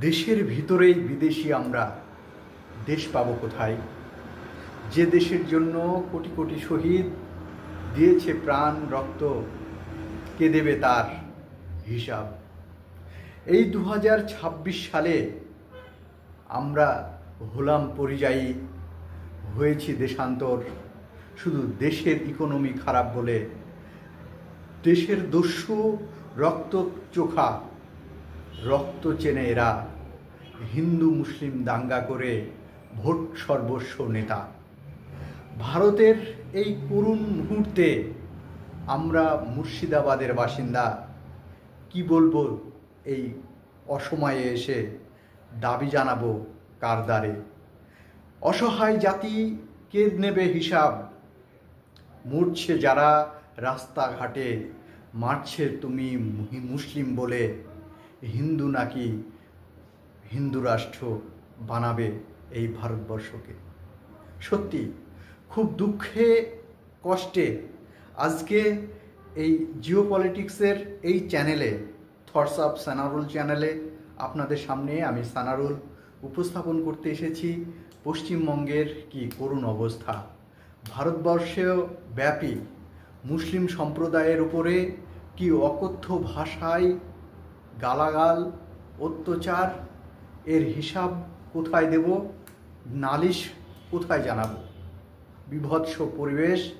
দেশের ভিতরেই বিদেশি আমরা দেশ পাবো কোথায়? যে দেশের জন্য কোটি কোটি শহীদ দিয়েছে প্রাণ, রক্ত, কে দেবে তার হিসাব? এই দু হাজার ছাব্বিশ সালে আমরা হলাম পরিযায়ী হয়েছি দেশান্তর। শুধু দেশের ইকোনমি খারাপ বলে, দেশের দস্যু, রক্ত চোখা রক্ত চেনে এরা। হিন্দু, মুসলিম দাঙ্গা করে ভোট সর্বস্ব নেতা। ভারতের এই করুণ মুহূর্তে আমরা মুর্শিদাবাদের বাসিন্দা। কি বলব, এই অসময়ে এসে দাবি জানাব কার দ্বারে। অসহায় জাতি কে নেবে হিসাব। মরছে যারা, রাস্তাঘাটে মারছে তুমি মুসলিম বলে। হিন্দু নাকি হিন্দু রাষ্ট্র বানাবে এই ভারতবর্ষকে? সত্যি, খুব দুঃখে, কষ্টে আজকে এই জিও পলিটিক্সের এই চ্যানেলে থটস অফ সানারুল চ্যানেলে আপনাদের সামনে আমি সানারুল উপস্থাপন করতে এসেছি। পশ্চিমবঙ্গের কি করুণ অবস্থা? ভারতবর্ষেও ব্যাপী মুসলিম সম্প্রদায়ের উপরে কি অকথ্য ভাষায় গালাগাল, অত্যাচার, এর হিসাব কোথায় দেব? নালিশ কোথায় জানাব? বিভৎস পরিবেশ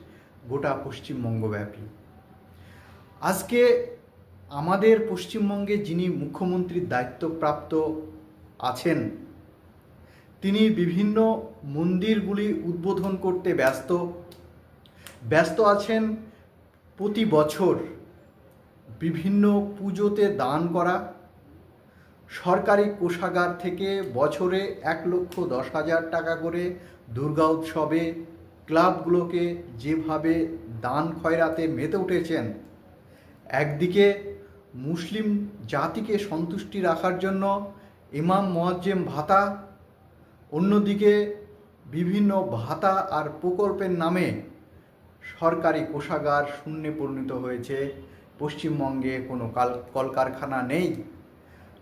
গোটা পশ্চিমবঙ্গব্যাপী। আজকে আমাদের পশ্চিমবঙ্গে যিনি মুখ্যমন্ত্রীর দায়িত্বপ্রাপ্ত আছেন, তিনি বিভিন্ন মন্দিরগুলি উদ্বোধন করতে ব্যস্ত। ব্যস্ত আছেন প্রতি বছর বিভিন্ন পুজোতে দান করা, সরকারি কোষাগার থেকে বছরে এক লক্ষ দশ হাজার টাকা করে দুর্গা উৎসবে ক্লাবগুলোকে যেভাবে দান খয়রাতে মেতে উঠেছেন, একদিকে মুসলিম জাতিকে সন্তুষ্টি রাখার জন্য ইমাম মোয়াজ্জেম ভাতা, অন্যদিকে বিভিন্ন ভাতা আর প্রকল্পের নামে সরকারি কোষাগার শূন্যে পরিণত হয়েছে। পশ্চিমবঙ্গে কোনো কাল, কলকারখানা নেই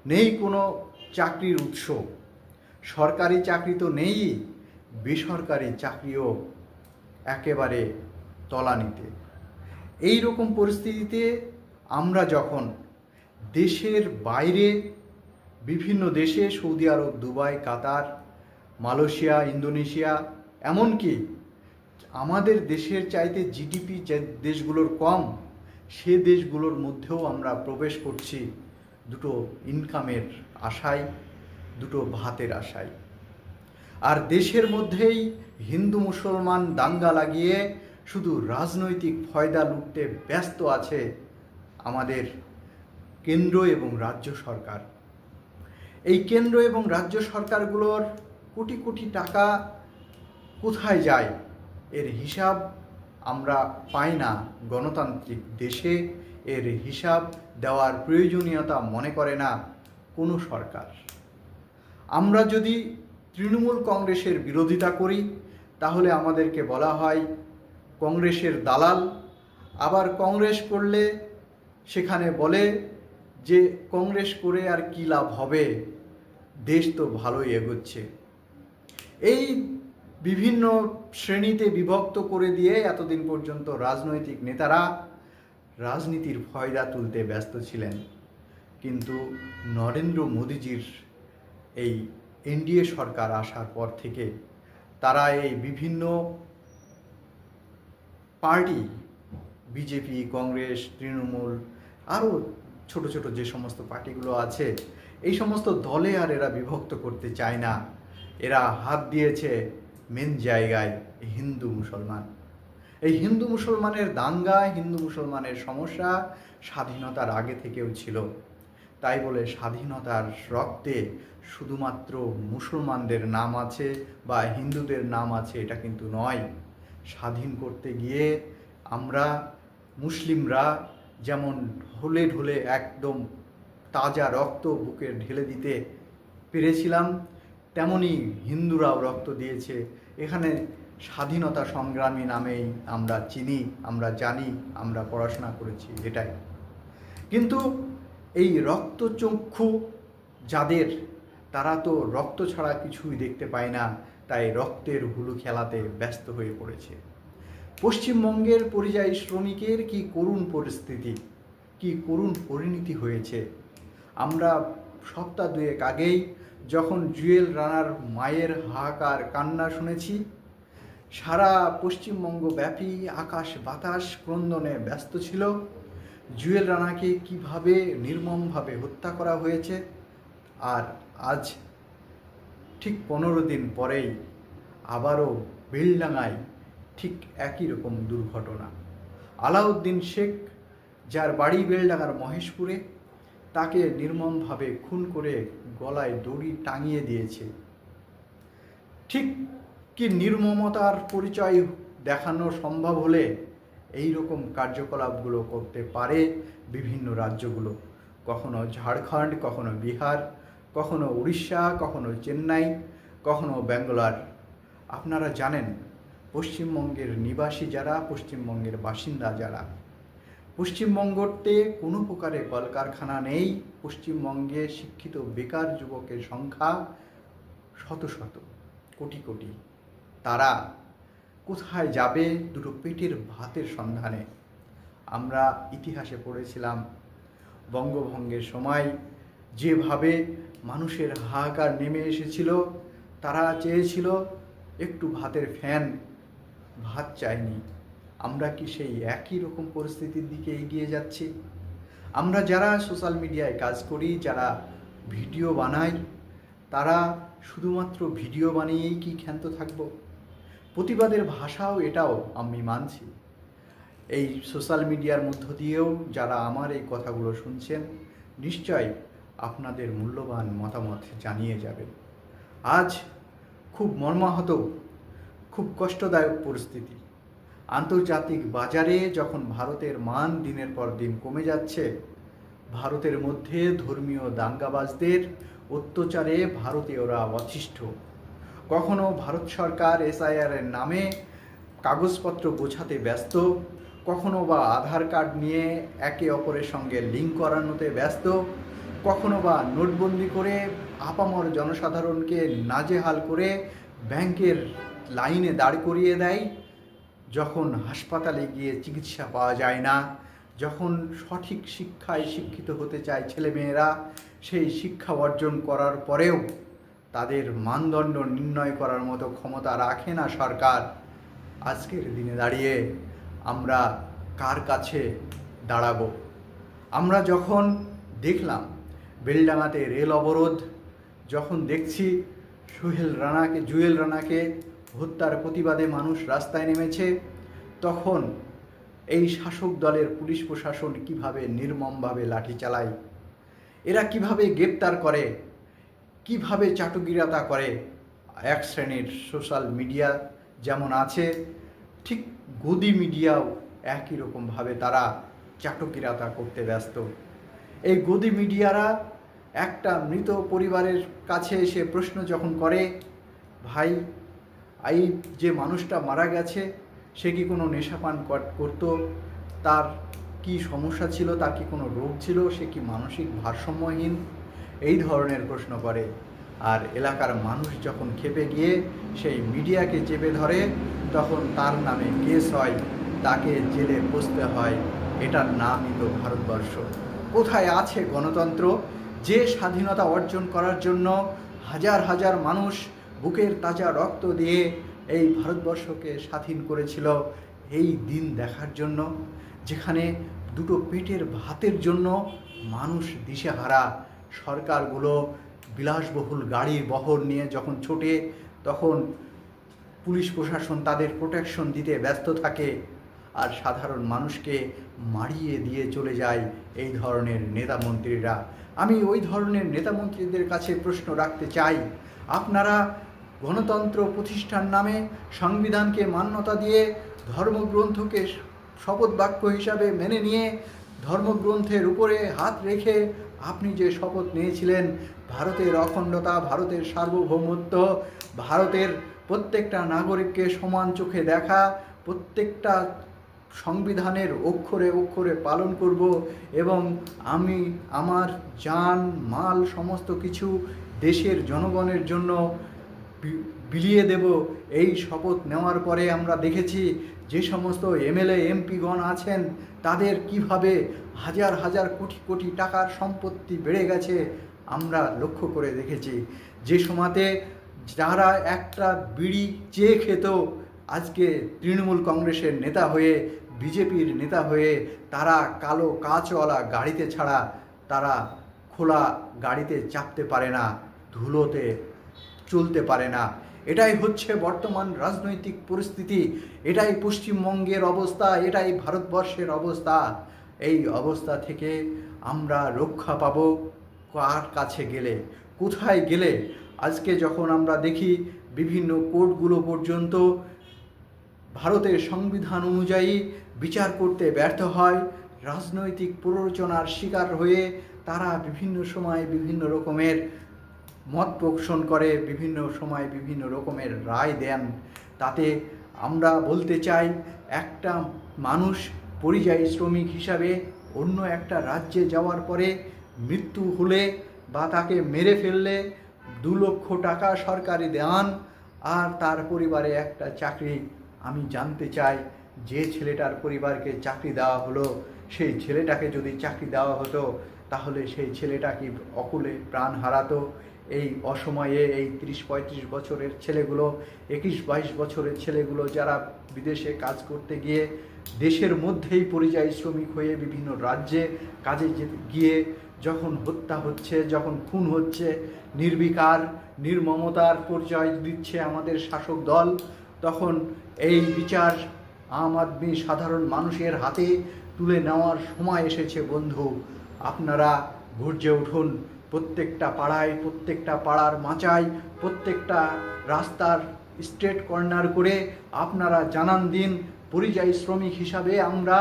নেই কোনো চাকরির উৎস। সরকারি চাকরি তো নেই, বেসরকারি চাকরিও একেবারে তলানিতে। এই রকম পরিস্থিতিতে আমরা যখন দেশের বাইরে, বিভিন্ন দেশে, Saudi Arab, Dubai, Qatar, Malaysia, Indonesia, এমনকি আমাদের দেশের চাইতে জিডিপি দেশগুলোর কম সে দেশগুলোর মধ্যেও আমরা প্রবেশ করছি দুটো ইনকামের আশায়, দুটো ভাতের আশায়। আর দেশের মধ্যেই হিন্দু, মুসলমান দাঙ্গা লাগিয়ে শুধু রাজনৈতিক ফয়দা লুটতে ব্যস্ত আছে আমাদের কেন্দ্র এবং রাজ্য সরকার। এই কেন্দ্র এবং রাজ্য সরকারগুলোর কোটি কোটি টাকা কোথায় যায়? এর হিসাব আমরা পাই না গণতান্ত্রিক দেশে এর হিসাব দেওয়ার প্রয়োজনীয়তা মনে করে না কোনো সরকার। আমরা যদি তৃণমূল কংগ্রেসের বিরোধিতা করি, তাহলে আমাদেরকে বলা হয় কংগ্রেসের দালাল। আবার কংগ্রেস করলে সেখানে বলে যে কংগ্রেস করে আর কী লাভ হবে? দেশ তো ভালোই এগোচ্ছে। এই বিভিন্ন শ্রেণীতে বিভক্ত করে দিয়ে এতদিন পর্যন্ত রাজনৈতিক নেতারা রাজনীতির ফয়দা তুলতে ব্যস্ত ছিলেন। কিন্তু নরেন্দ্র মোদীজির এই এনডিএ সরকার আসার পর থেকে তারা এই বিভিন্ন পার্টি, বিজেপি, কংগ্রেস, তৃণমূল, আরও ছোট ছোট যে সমস্ত পার্টিগুলো আছে, এই সমস্ত দলে আর এরা বিভক্ত করতে চায় না। এরা হাত দিয়েছে মেন জায়গায় হিন্দু মুসলমান। এই হিন্দু মুসলমানের দাঙ্গা, হিন্দু মুসলমানের সমস্যা স্বাধীনতার আগে থেকেও ছিল। তাই বলে স্বাধীনতার রক্তে শুধুমাত্র মুসলমানদের নাম আছে বা হিন্দুদের নাম আছে, এটা কিন্তু নয়। স্বাধীন করতে গিয়ে আমরা মুসলিমরা যেমন ঢলে ঢলে একদম তাজা রক্ত বুকে ঢেলে দিতে পেরেছিলাম তেমনি হিন্দুরাও রক্ত দিয়েছে। এখানে স্বাধীনতা সংগ্রামী নামেই আমরা চিনি, আমরা জানি, আমরা পড়াশোনা করেছি, এটাই। কিন্তু এই রক্তচক্ষু যাদের, তারা তো রক্ত ছাড়া কিছুই দেখতে পায় না, তাই রক্তের হুলু খেলাতে ব্যস্ত হয়ে পড়েছে। পশ্চিমবঙ্গের পরিযায়ী শ্রমিকের কি করুণ পরিস্থিতি, কি করুণ পরিণতি হয়েছে? আমরা সপ্তাহ দুয়েক আগেই যখন জুয়েল রানার মায়ের হাহাকার কান্না শুনেছি, সারা পশ্চিমবঙ্গ ব্যাপী আকাশ বাতাস ক্রন্দনে ব্যস্ত ছিল, জুয়েল রানাকে কীভাবে নির্মমভাবে হত্যা করা হয়েছে, আর আজ ঠিক পনেরো দিন পরেই আবারও বেলডাঙায় ঠিক একই রকম দুর্ঘটনা। আলাউদ্দিন শেখ, যার বাড়ি বেলডাঙার মহেশপুরে, তাকে নির্মমভাবে খুন করে গলায় দড়ি টাঙিয়ে দিয়েছে। ঠিক কি নির্মমতার পরিচয় দেখানো সম্ভব হলে এই রকম কার্যকলাপগুলো করতে পারে বিভিন্ন রাজ্যগুলো? কখনো ঝাড়খণ্ড, কখনো বিহার, কখনো উড়িষ্যা, কখনো চেন্নাই, কখনো ব্যাঙ্গালোর। আপনারা জানেন, পশ্চিমবঙ্গের নিবাসী যারা, পশ্চিমবঙ্গের বাসিন্দা যারা পশ্চিমবঙ্গতে কোনো প্রকারে কলকারখানা নেই। পশ্চিমবঙ্গে শিক্ষিত বেকার যুবকের সংখ্যা শত শত, কোটি কোটি। তারা কোথায় যাবে? দুটো পেটের ভাতের সন্ধানে। আমরা ইতিহাসে পড়েছিলাম, বঙ্গভঙ্গের সময় যেভাবে মানুষের হাহাকার নেমে এসেছিল, তারা চেয়েছিল একটু ভাতের ফ্যান, ভাত চাইনি। আমরা কি সেই একই রকম পরিস্থিতির দিকে এগিয়ে যাচ্ছি? আমরা যারা সোশ্যাল মিডিয়ায় কাজ করি, যারা ভিডিও বানাই, তারা শুধুমাত্র ভিডিও বানিয়েই কি ক্ষান্ত থাকব? প্রতিবাদের ভাষাও এটাও আমি মানছি। এই সোশ্যাল মিডিয়ার মধ্য দিয়েও যারা আমার এই কথাগুলো শুনছেন নিশ্চয় আপনাদের মূল্যবান মতামত জানিয়ে যাবেন। আজ খুব মর্মাহত, খুব কষ্টদায়ক পরিস্থিতি। আন্তর্জাতিক বাজারে যখন ভারতের মান দিনের পর দিন কমে যাচ্ছে, ভারতের মধ্যে ধর্মীয় দাঙ্গাবাজদের অত্যাচারে ভারতীয়রা অতিষ্ঠ। কখনো ভারত সরকার এসআইআর এর নামে কাগজপত্র গোছাতে ব্যস্ত, কখনো বা আধার কার্ড নিয়ে একে অপরের সঙ্গে লিঙ্ক করানোতে ব্যস্ত, কখনো বা নোটবন্দি করে আপামর জনসাধারণকে নাজেহাল করে ব্যাংকের লাইনে দাঁড় করিয়ে দেয়। যখন হাসপাতালে গিয়ে চিকিৎসা পাওয়া যায় না, যখন সঠিক শিক্ষায় শিক্ষিত হতে চায় ছেলেমেয়েরা, সেই শিক্ষা অর্জন করার পরেও তাদের মানদণ্ড নির্ণয় করার মতো ক্ষমতা রাখে না সরকার। আজকের দিনে দাঁড়িয়ে আমরা কার কাছে দাঁড়াব? আমরা যখন দেখলাম বেলডাঙাতে রেল অবরোধ, যখন দেখছি সোহেল রানাকে, জুয়েল রানাকে হত্যার প্রতিবাদে মানুষ রাস্তায় নেমেছে, তখন এই শাসক দলের পুলিশ প্রশাসন কীভাবে নির্মমভাবে লাঠি চালায়? এরা কীভাবে গ্রেপ্তার করে? কীভাবে চাটুকিরাতা করে? এক শ্রেণির সোশ্যাল মিডিয়া যেমন আছে, ঠিক গদি মিডিয়াও একই রকমভাবে তারা চাটকিরাতা করতে ব্যস্ত। এই গদি মিডিয়ারা একটা মৃত পরিবারের কাছে এসে প্রশ্ন যখন করে, ভাই এই যে মানুষটা মারা গেছে, সে কি কোনো নেশাপান কর- করতো? তার কি সমস্যা ছিল? তার কি কোনো রোগ ছিল? সে কি মানসিক ভারসাম্যহীন? এই ধরনের প্রশ্ন করে। আর এলাকার মানুষ যখন খেপে গিয়ে সেই মিডিয়াকে চেপে ধরে, তখন তার নামে কেস হয়, তাকে জেলে বসতে হয়। এটার নামই তো ভারতবর্ষ। কোথায় আছে গণতন্ত্র? যে স্বাধীনতা অর্জন করার জন্য হাজার হাজার মানুষ বুকের তাজা রক্ত দিয়ে এই ভারতবর্ষকে স্বাধীন করেছিল এই দিন দেখার জন্য, যেখানে দুটো পেটের ভাতের জন্য মানুষ দিশেহারা। সরকারগুলো বিলাসবহুল গাড়ি বহর নিয়ে যখন ছোটে, তখন পুলিশ প্রশাসন তাদের প্রোটেকশন দিতে ব্যস্ত থাকে আর সাধারণ মানুষকে মারিয়ে দিয়ে চলে যায় এই ধরনের নেতা মন্ত্রীরা। আমি ওই ধরনের নেতা মন্ত্রীদের কাছে প্রশ্ন রাখতে চাই, আপনারা গণতন্ত্র প্রতিষ্ঠার নামে সংবিধানকে মান্যতা দিয়ে ধর্মগ্রন্থকে শপথ বাক্য হিসাবে মেনে নিয়ে ধর্মগ্রন্থের উপরে হাত রেখে আপনি যে শপথ নিয়েছিলেন, ভারতের অখণ্ডতা, ভারতের সার্বভৌমত্ব, ভারতের প্রত্যেকটা নাগরিককে সমান চোখে দেখা, প্রত্যেকটা সংবিধানের অক্ষরে অক্ষরে পালন করব এবং আমি আমার যান মাল, সমস্ত কিছু দেশের জনগণের জন্য বিলিয়ে দেব। এই শপথ নেওয়ার পরে আমরা দেখেছি যে সমস্ত এমএলএ, এমপিগণ আছেন, তাদের কীভাবে হাজার হাজার কোটি কোটি টাকার সম্পত্তি বেড়ে গেছে আমরা লক্ষ্য করে দেখেছি। যে সময়তে যারা একটা বিড়ি চেয়ে খেত, আজকে তৃণমূল কংগ্রেসের নেতা হয়ে, বিজেপির নেতা হয়ে, তারা কালো কাঁচওয়ালা গাড়িতে ছাড়া তারা খোলা গাড়িতে চাপতে পারে না, ধুলোতে চলতে পারে না। এটাই হচ্ছে বর্তমান রাজনৈতিক পরিস্থিতি। এটাই পশ্চিমবঙ্গের অবস্থা, এটাই ভারতবর্ষের অবস্থা। এই অবস্থা থেকে আমরা রক্ষা পাবো কার কাছে গেলে, কোথায় গেলে? আজকে যখন আমরা দেখি বিভিন্ন কোর্টগুলো পর্যন্ত ভারতের সংবিধান অনুযায়ী বিচার করতে ব্যর্থ হয়, রাজনৈতিক প্ররোচনার শিকার হয়ে তারা বিভিন্ন সময় বিভিন্ন রকমের মত পোষণ করে বিভিন্ন সময় বিভিন্ন রকমের রায় দেন। তাতে আমরা বলতে চাই, একটা মানুষ পরিযায়ী শ্রমিক হিসাবে অন্য একটা রাজ্যে যাওয়ার পরে মৃত্যু হলে বা তাকে মেরে ফেললে দু লক্ষ টাকা সরকারি দেন আর তার পরিবারে একটা চাকরি। আমি জানতে চাই, যে ছেলেটার পরিবারকে চাকরি দেওয়া হলো, সেই ছেলেটাকে যদি চাকরি দেওয়া হতো, তাহলে সেই ছেলেটা কি অকুলে প্রাণ হারাতো? এই অসময়ে এই তিরিশ পঁয়ত্রিশ বছরের ছেলেগুলো, একুশ বাইশ বছরের ছেলেগুলো যারা বিদেশে কাজ করতে গিয়ে দেশের মধ্যেই পরিযায়ী শ্রমিক হয়ে বিভিন্ন রাজ্যে কাজে গিয়ে যখন হত্যা হচ্ছে, যখন খুন হচ্ছে, নির্বিকার, নির্মমতার পরিচয় দিচ্ছে আমাদের শাসক দল, তখন এই বিচার আম আদমি সাধারণ মানুষের হাতে তুলে নেওয়ার সময় এসেছে বন্ধু। আপনারা গর্জে উঠুন। প্রত্যেকটা পাড়ায়, প্রত্যেকটা পাড়ার মাচায়, প্রত্যেকটা রাস্তার স্ট্রেট কর্নার করে আপনারা জানান দিন, পরিযায়ী শ্রমিক হিসাবে আমরা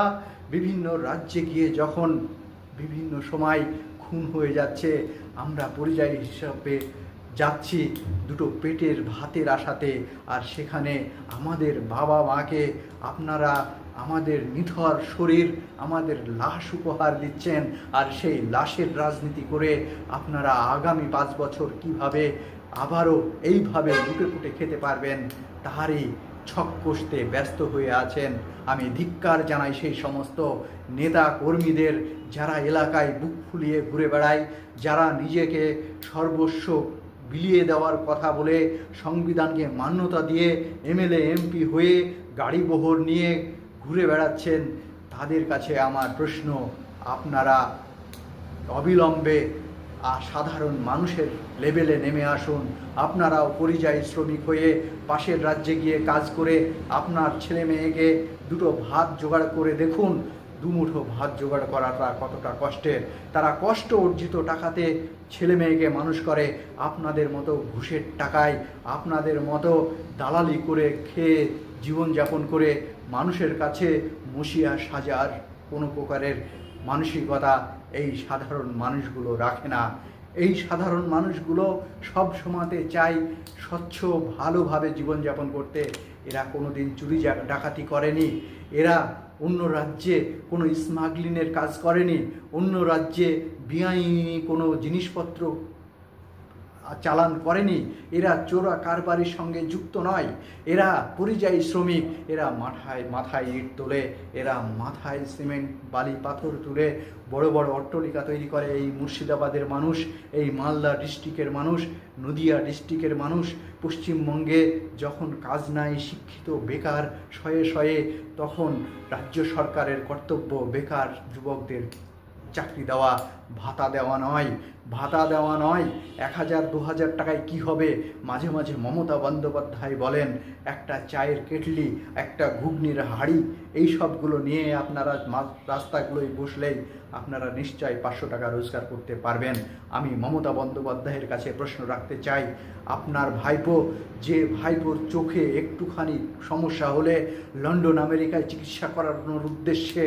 বিভিন্ন রাজ্যে গিয়ে যখন বিভিন্ন সময় খুন হয়ে যাচ্ছে, আমরা পরিযায়ী হিসাবে যাচ্ছি দুটো পেটের ভাতের আশাতে। আর সেখানে আমাদের বাবা মাকে আপনারা আমাদের নিথর শরীর আমাদের লাশ উপহার দিচ্ছেন আর সেই লাশের রাজনীতি করে আপনারা আগামী পাঁচ বছর কীভাবে আবারও এইভাবে লুটে ফুটে খেতে পারবেন তাহারই ছক কষতে ব্যস্ত হয়ে আছেন। আমি ধিক্কার জানাই সেই সমস্ত নেতা কর্মীদের যারা এলাকায় বুক ফুলিয়ে ঘুরে বেড়ায়, যারা নিজেকে সর্বস্ব বিলিয়ে দেওয়ার কথা বলে সংবিধানকে মান্যতা দিয়ে এমএলএ, এমপি হয়ে গাড়ি বহর নিয়ে ঘুরে বেড়াচ্ছেন, তাদের কাছে আমার প্রশ্ন, আপনারা অবিলম্বে সাধারণ মানুষের লেভেলে নেমে আসুন, আপনারাও পরিযায়ী শ্রমিক হয়ে পাশের রাজ্যে গিয়ে কাজ করে আপনার ছেলে মেয়েকে দুটো ভাত জোগাড় করে দেখুন, দুমুঠো ভাত জোগাড় করাটা কতটা কষ্টের। তারা কষ্ট অর্জিত টাকাতে ছেলে মেয়েকে মানুষ করে, আপনাদের মতো ঘুষের টাকায়, আপনাদের মতো দালালি করে খেয়ে জীবনযাপন করে মানুষের কাছে মসিয়া সাজার কোনো প্রকারের মানসিকতা এই সাধারণ মানুষগুলো রাখে না। এই সাধারণ মানুষগুলো সব সময়তে চাই স্বচ্ছ, ভালোভাবে জীবনযাপন করতে। এরা কোনো দিন চুরি ডাকাতি করেনি। এরা অন্য রাজ্যে কোনো স্মাগলিংয়ের কাজ করেনি। অন্য রাজ্যে বেআইনি কোনো জিনিসপত্র চালান করেনি। এরা চোরা কারবারির সঙ্গে যুক্ত নয়। এরা পরিযায়ী শ্রমিক। এরা মাথায় মাথায় ইট তোলে। এরা মাথায় সিমেন্ট, বালি, পাথর তুলে বড় বড় অট্টলিকা তৈরি করে। এই মুর্শিদাবাদের মানুষ, এই মালদা ডিস্ট্রিক্টের মানুষ, নদিয়া ডিস্ট্রিক্টের মানুষ, পশ্চিমবঙ্গে যখন কাজ নাই, শিক্ষিত, বেকার, শয়ে শয়ে, তখন রাজ্য সরকারের কর্তব্য বেকার যুবকদের চাকরি দেওয়া, ভাতা দেওয়া নয়। ভাতা দেওয়া নয়, এক হাজার, দু হাজার টাকায় কী হবে? মাঝে মাঝে মমতা বন্দ্যোপাধ্যায় বলেন, একটা চায়ের কেটলি, একটা ঘুগনির হাঁড়ি, এই সবগুলো নিয়ে আপনারা রাস্তাগুলোয় বসলেই আপনারা নিশ্চয়ই পাঁচশো টাকা রোজগার করতে পারবেন। আমি মমতা বন্দ্যোপাধ্যায়ের কাছে প্রশ্ন রাখতে চাই, আপনার ভাইপো, যে ভাইপোর চোখে একটুখানি সমস্যা হলে লন্ডন, আমেরিকায় চিকিৎসা করানোর উদ্দেশ্যে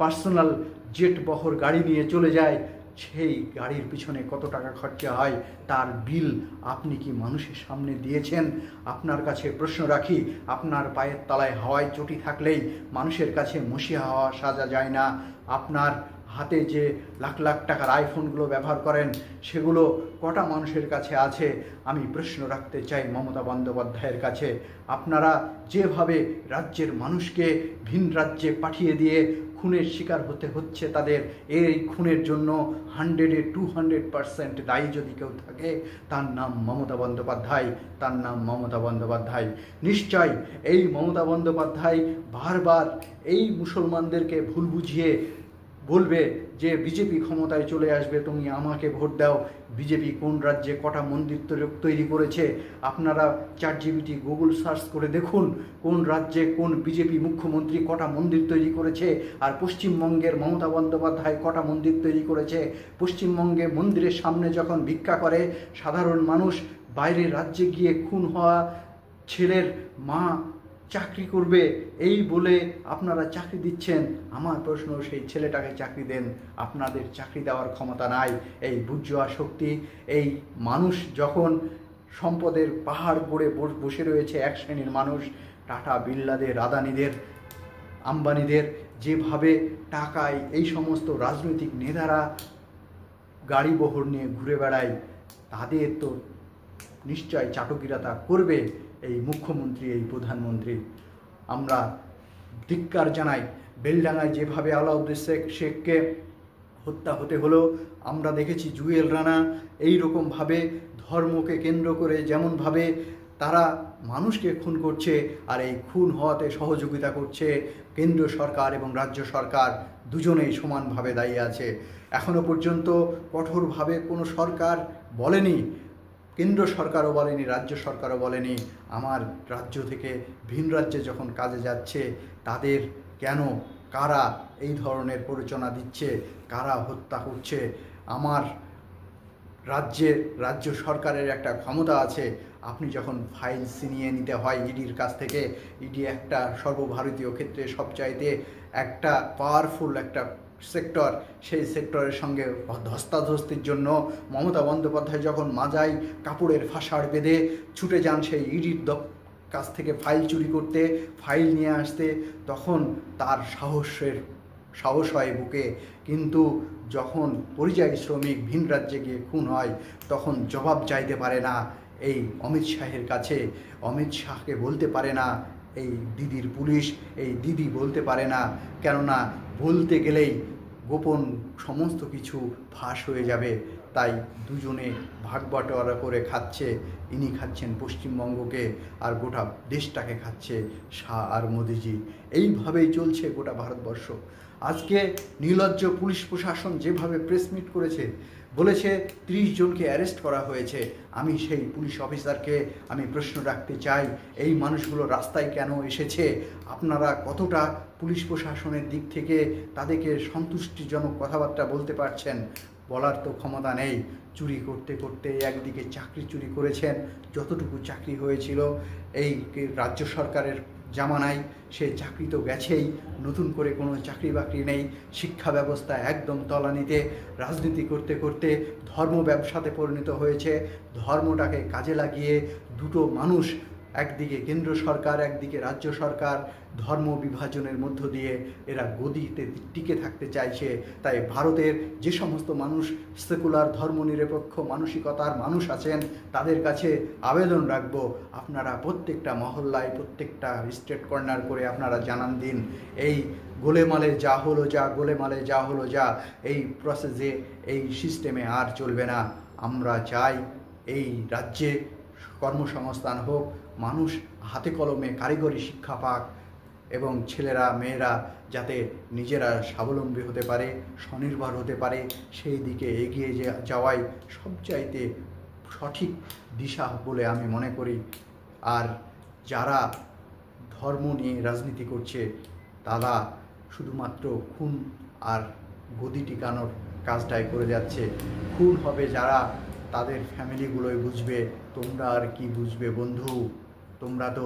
পার্সোনাল জেট বহর গাড়ি নিয়ে চলে যায়। সেই গাড়ির পিছনে কত টাকা খরচা হয়, তার বিল আপনি কি মানুষের সামনে দিয়েছেন? আপনার কাছে প্রশ্ন রাখি, আপনার পায়ের তলায় হাওয়ায় চটি থাকলেই মানুষের কাছে মসিয়া হাওয়া সাজা যায় না। আপনার হাতে যে লাখ লাখ টাকার আইফোনগুলো ব্যবহার করেন, সেগুলো কটা মানুষের কাছে আছে? আমি প্রশ্ন রাখতে চাই মমতা বন্দ্যোপাধ্যায়ের কাছে। আপনারা যেভাবে রাজ্যের মানুষকে ভিন রাজ্যে পাঠিয়ে দিয়ে খুনের শিকার হতে হচ্ছে তাদের। এই খুনের জন্য হান্ড্রেডে টু হান্ড্রেড পারসেন্ট দায়ী যদি কেউ থাকে, তার নাম মমতা বন্দ্যোপাধ্যায়, তার নাম মমতা বন্দ্যোপাধ্যায়। নিশ্চয় এই মমতা বন্দ্যোপাধ্যায় বারবার এই মুসলমানদেরকে ভুল বুঝিয়ে বলবে যে বিজেপি ক্ষমতায় চলে আসবে, তুমি আমাকে ভোট দাও। বিজেপি কোন রাজ্যে কটা মন্দির তৈরি করেছে? আপনারা চার জিবিটি গুগল সার্চ করে দেখুন কোন রাজ্যে কোন বিজেপি মুখ্যমন্ত্রী কটা মন্দির তৈরি করেছে আর পশ্চিমবঙ্গের মমতা বন্দ্যোপাধ্যায় কটা মন্দির তৈরি করেছে। পশ্চিমবঙ্গে মন্দিরের সামনে যখন ভিক্ষা করে, সাধারণ মানুষ বাইরের রাজ্যে গিয়ে খুন হওয়া ছেলের মা চাকরি করবে, এই বলে আপনারা চাকরি দিচ্ছেন। আমার প্রশ্ন, সেই ছেলেটাকে চাকরি দেন। আপনাদের চাকরি দেওয়ার ক্ষমতা নাই। এই বুর্জোয়া শক্তি, এই মানুষ যখন সম্পদের পাহাড় গড়ে বস- রয়েছে এক শ্রেণির মানুষ, টাটা বিল্লাদের আদানিদের আম্বানিদের, যেভাবে টাকায় এই সমস্ত রাজনৈতিক নেতারা গাড়ি বহর নিয়ে ঘুরে বেড়ায়, তাদের তো নিশ্চয় চাটকিরাতা করবে। এই মুখ্যমন্ত্রী, এই প্রধানমন্ত্রী, আমরা ধিক্কার জানাই। বেলডাঙায় যেভাবে আলাউদ্দিন শেখ, শেখকে হত্যা হতে হলো, আমরা দেখেছি জুয়েল রানা এই রকমভাবে ধর্মকে কেন্দ্র করে যেমনভাবে তারা মানুষকে খুন করছে আর এই খুন হওয়াতে সহযোগিতা করছে কেন্দ্র সরকার এবং রাজ্য সরকার, দুজনেই সমানভাবে দায়ী আছে। এখনও পর্যন্ত কঠোরভাবে কোনো সরকার বলেনি কেন্দ্র সরকারও বলেনি, রাজ্য সরকারও বলেনি। আমার রাজ্য থেকে ভিন রাজ্যে যখন কাজে যাচ্ছে, তাদের কেন, কারা এই ধরনের প্ররোচনা দিচ্ছে, কারা হত্যা করছে? আমার রাজ্যে, রাজ্য সরকারের একটা ক্ষমতা আছে, আপনি যখন ফাইল ছিনিয়ে নিতে হয় ইডির কাছ থেকে, ইডি একটা সর্বভারতীয় ক্ষেত্রে সবচাইতে একটা পাওয়ারফুল একটা সেক্টর, সেই সেক্টরের সঙ্গে ধস্তাধস্তির জন্য মমতা বন্দ্যোপাধ্যায় যখন মাজায় কাপড়ের ফাঁসাড় বেঁধে ছুটে যান সেই ইডির কাছ থেকে ফাইল চুরি করতে, ফাইল নিয়ে আসতে, তখন তার সাহসের, সাহস হয় বুকে। কিন্তু যখন পরিযায়ী শ্রমিক ভিন রাজ্যে গিয়ে খুন হয়, তখন জবাব চাইতে পারে না এই অমিত শাহের কাছে। অমিত শাহকে বলতে পারে না এই দিদির পুলিশ, এই দিদি বলতে পারে না। কেননা বলতে গেলেই গোপন সমস্ত কিছু ফাঁস হয়ে যাবে। তাই দুজনে ভাগ বাটোয়ারা করে খাচ্ছে। ইনি খাচ্ছেন পশ্চিমবঙ্গকে আর গোটা দেশটাকে খাচ্ছে শাহ আর মোদিজি। এইভাবেই চলছে গোটা ভারতবর্ষ। আজকে নির্লজ্জ পুলিশ প্রশাসন যেভাবে প্রেস মিট করেছে বলেছে, ত্রিশ জনকে অ্যারেস্ট করা হয়েছে। আমি সেই পুলিশ অফিসারকে আমি প্রশ্ন রাখতে চাই, এই মানুষগুলো রাস্তায় কেন এসেছে? আপনারা কতটা পুলিশ প্রশাসনের দিক থেকে তাদেরকে সন্তুষ্টিজনক কথাবার্তা বলতে পারছেন? বলার তো ক্ষমতা নেই। চুরি করতে করতে একদিকে চাকরি চুরি করেছেন, যতটুকু চাকরি হয়েছিল, এই রাজ্য সরকারের জামানায়, সে চাকরি তো গেছেই, নতুন করে কোনো চাকরি বাকরি নেই, শিক্ষা ব্যবস্থা একদম তলানিতে, রাজনীতি করতে করতে ধর্ম ব্যবসাতে পরিণত হয়েছে, ধর্মটাকে কাজে লাগিয়ে দুটো মানুষ একদিকে কেন্দ্র সরকার, একদিকে রাজ্য সরকার, ধর্ম বিভাজনের মধ্য দিয়ে এরা গদিতে টিকে থাকতে চাইছে। তাই ভারতের যে সমস্ত মানুষ সেকুলার, ধর্মনিরপেক্ষ, মানসিকতার মানুষ আছেন, তাদের কাছে আবেদন রাখব। আপনারা প্রত্যেকটা মহল্লায়, প্রত্যেকটা স্টেট কর্নার করে আপনারা জানান দিন, এই গোলেমালে যা হলো যা, গোলেমালে যা হলো যা, এই প্রসেসে এই সিস্টেমে আর চলবে না। আমরা চাই এই রাজ্যে কর্মসংস্থান হোক মানুষ হাতে কলমে কারিগরি শিক্ষা পাক এবং ছেলেরা, মেয়েরা যাতে নিজেরা স্বাবলম্বী হতে পারে, স্বনির্ভর হতে পারে, সেই দিকে এগিয়ে যাওয়াই সবচাইতে সঠিক দিশা বলে আমি মনে করি। আর যারা ধর্ম নিয়ে রাজনীতি করছে, তারা শুধুমাত্র খুন আর গদি টিকানোর কাজটাই করে যাচ্ছে। খুন হবে যারা, তাদের ফ্যামিলিগুলোই বুঝবে, তোমরা আর কি বুঝবে বন্ধু? তোমরা তো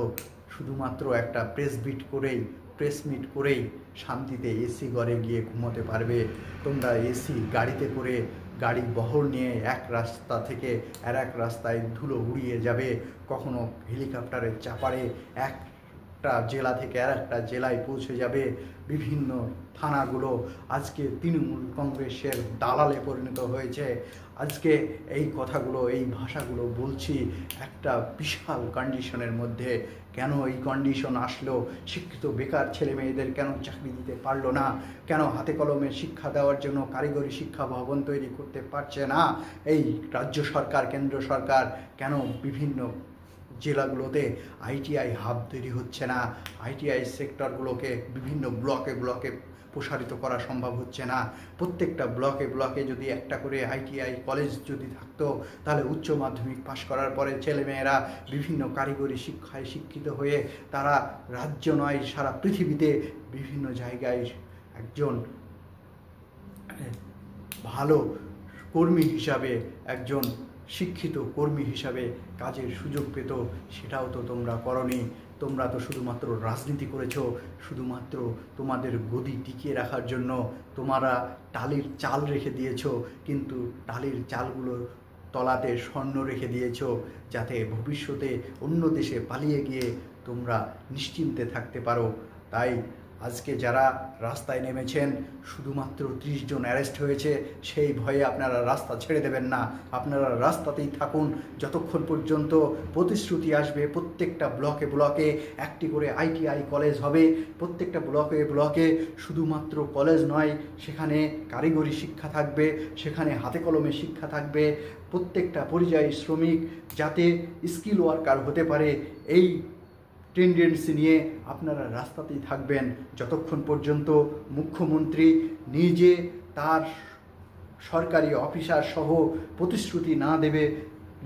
শুধুমাত্র একটা প্রেস বিট করেই প্রেস মিট করেই শান্তিতে এসি ঘরে গিয়ে ঘুমোতে পারবে। তোমরা এসি গাড়িতে করে গাড়ি বহর নিয়ে এক রাস্তা থেকে আর এক রাস্তায় ধুলো উড়িয়ে যাবে। কখনো হেলিকপ্টারের চাপারে এক একটা জেলা থেকে আর একটা জেলায় পৌঁছে যাবে। বিভিন্ন থানাগুলো আজকে তৃণমূল কংগ্রেসের দালালে পরিণত হয়েছে। আজকে এই কথাগুলো, এই ভাষাগুলো বলছি একটা বিশাল কন্ডিশনের মধ্যে। কেন এই কন্ডিশন আসলো? শিক্ষিত বেকার ছেলে মেয়েদের কেন চাকরি দিতে পারল না? কেন হাতে কলমে শিক্ষা দেওয়ার জন্য কারিগরি শিক্ষা ভবন তৈরি করতে পারছে না? এই রাজ্য সরকার, কেন্দ্র সরকার কেন বিভিন্ন জেলাগুলোতে আইটিআই হাব তৈরি হচ্ছে না? আইটিআই সেক্টরগুলোকে বিভিন্ন ব্লকে ব্লকে প্রসারিত করা সম্ভব হচ্ছে না। প্রত্যেকটা ব্লকে ব্লকে যদি একটা করে আইটিআই কলেজ যদি থাকতো, তাহলে উচ্চ মাধ্যমিক পাশ করার পরে ছেলেমেয়েরা বিভিন্ন কারিগরি শিক্ষায় শিক্ষিত হয়ে তারা রাজ্য নয়, সারা পৃথিবীতে বিভিন্ন জায়গায় একজন ভালো কর্মী হিসাবে, একজন শিক্ষিত কর্মী হিসাবে কাজের সুযোগ পেত। সেটাও তো তোমরা করনি। তোমরা তো শুধুমাত্র রাজনীতি করেছ, শুধুমাত্র তোমাদের গদি টিকিয়ে রাখার জন্য তোমারা টালির চাল রেখে দিয়েছ, কিন্তু টালির চালগুলোর তলাতে স্বর্ণ রেখে দিয়েছ, যাতে ভবিষ্যতে অন্য দেশে পালিয়ে গিয়ে তোমরা নিশ্চিন্তে থাকতে পারো। তাই আজকে যারা রাস্তায় নেমেছেন, শুধুমাত্র ত্রিশ জন অ্যারেস্ট হয়েছে, সেই ভয়ে আপনারা রাস্তা ছেড়ে দেবেন না। আপনারা রাস্তাতেই থাকুন। যতক্ষণ পর্যন্ত প্রতিশ্রুতি আসবে, প্রত্যেকটা ব্লকে ব্লকে একটি করে আইটিআই কলেজ হবে। প্রত্যেকটা ব্লকে ব্লকে শুধুমাত্র কলেজ নয়, সেখানে কারিগরি শিক্ষা থাকবে, সেখানে হাতে কলমে শিক্ষা থাকবে। প্রত্যেকটা পরিযায়ী শ্রমিক যাতে স্কিল ওয়ার্কার হতে পারে, এই টেন্ডেন্সি নিয়ে আপনারা রাস্তাতেই থাকবেন। যতক্ষণ পর্যন্ত মুখ্যমন্ত্রী নিজে তার সরকারি অফিসার সহ প্রতিশ্রুতি না দেবে,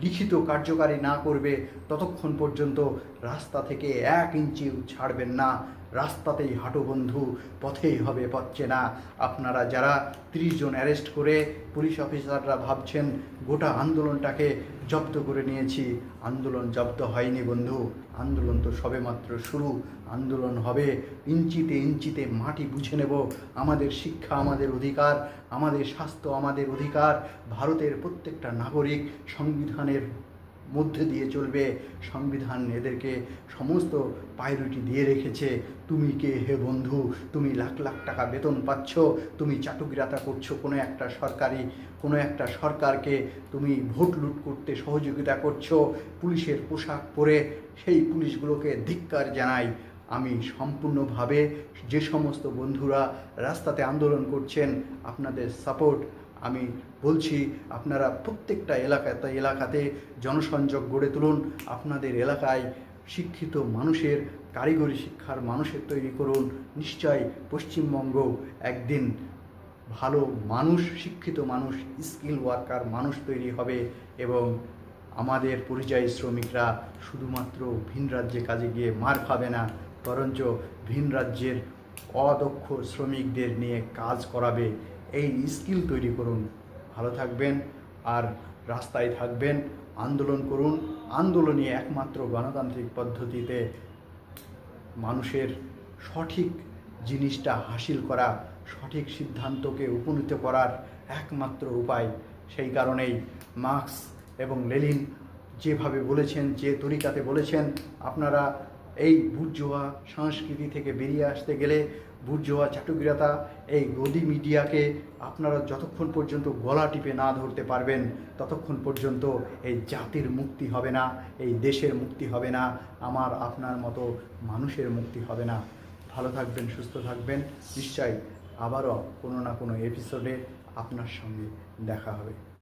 লিখিত কার্যকারী না করবে, ততক্ষণ পর্যন্ত রাস্তা থেকে এক ইঞ্চিও ছাড়বেন না। রাস্তাতেই হাঁটো বন্ধু, পথেই হবে পথছে না আপনারা যারা ত্রিশ জন অ্যারেস্ট করে পুলিশ অফিসাররা ভাবছেন গোটা আন্দোলনটাকে জব্দ করে নিয়েছি, আন্দোলন জব্দ হয়নি বন্ধু। আন্দোলন তো সবেমাত্র শুরু। আন্দোলন হবে, ইঞ্চিতে ইঞ্চিতে মাটি বুঝে নেব। আমাদের শিক্ষা আমাদের অধিকার, আমাদের স্বাস্থ্য আমাদের অধিকার। ভারতের প্রত্যেকটা নাগরিক সংবিধানের মধ্যে দিয়ে চলবে। সংবিধান এদেরকে সমস্ত প্রায়োরিটি দিয়ে রেখেছে। তুমি কে হে বন্ধু? তুমি লাখ লাখ টাকা বেতন পাচ্ছ। তুমি চাটুকিরাতা করছ কোনো একটা সরকারি, কোনো একটা সরকারকে। তুমি ভোট লুট করতে সহযোগিতা করছ। পুলিশের পোশাক পরে সেই পুলিশগুলোকে ধিক্কার জানাই। আমি সম্পূর্ণভাবে যে সমস্ত বন্ধুরা রাস্তাতে আন্দোলন করছেন, আপনাদের সাপোর্ট আমি বলছি, আপনারা প্রত্যেকটা এলাকাতে এলাকাতে জনসংযোগ গড়ে তুলুন। আপনাদের এলাকায় শিক্ষিত মানুষের, কারিগরি শিক্ষার মানুষের তৈরি করুন। নিশ্চয় পশ্চিমবঙ্গ একদিন ভালো মানুষ, শিক্ষিত মানুষ স্কিল ওয়ার্কার মানুষ তৈরি হবে এবং আমাদের পরিযায়ী শ্রমিকরা শুধুমাত্র ভিন রাজ্যে কাজে গিয়ে মার খাবে না, বরঞ্চ ভিন রাজ্যের অদক্ষ শ্রমিকদের নিয়ে কাজ করাবে। এই স্কিল তৈরি করুন। ভালো থাকবেন আর রাস্তায় থাকবেন। আন্দোলন করুন। আন্দোলনই একমাত্র গণতান্ত্রিক পদ্ধতিতে মানুষের সঠিক জিনিসটা হাসিল করা, সঠিক সিদ্ধান্তকে উপনীত করার একমাত্র উপায়। সেই কারণেই মার্কস এবং লেলিন যেভাবে বলেছেন, যে তরিকাতে বলেছেন, আপনারা এই বুর্জোয়া সংস্কৃতি থেকে বেরিয়ে আসতে গেলে বুর্জোয়া চাটুকিরাতা এই গদি মিডিয়াকে আপনারা যতক্ষণ পর্যন্ত গলা টিপে না ধরতে পারবেন, ততক্ষণ পর্যন্ত এই জাতির মুক্তি হবে না, এই দেশের মুক্তি হবে না, আমার আপনার মতো মানুষের মুক্তি হবে না। ভালো থাকবেন, সুস্থ থাকবেন। নিশ্চয়ই আবারও কোনো না কোনো এপিসোডে আপনার সঙ্গে দেখা হবে।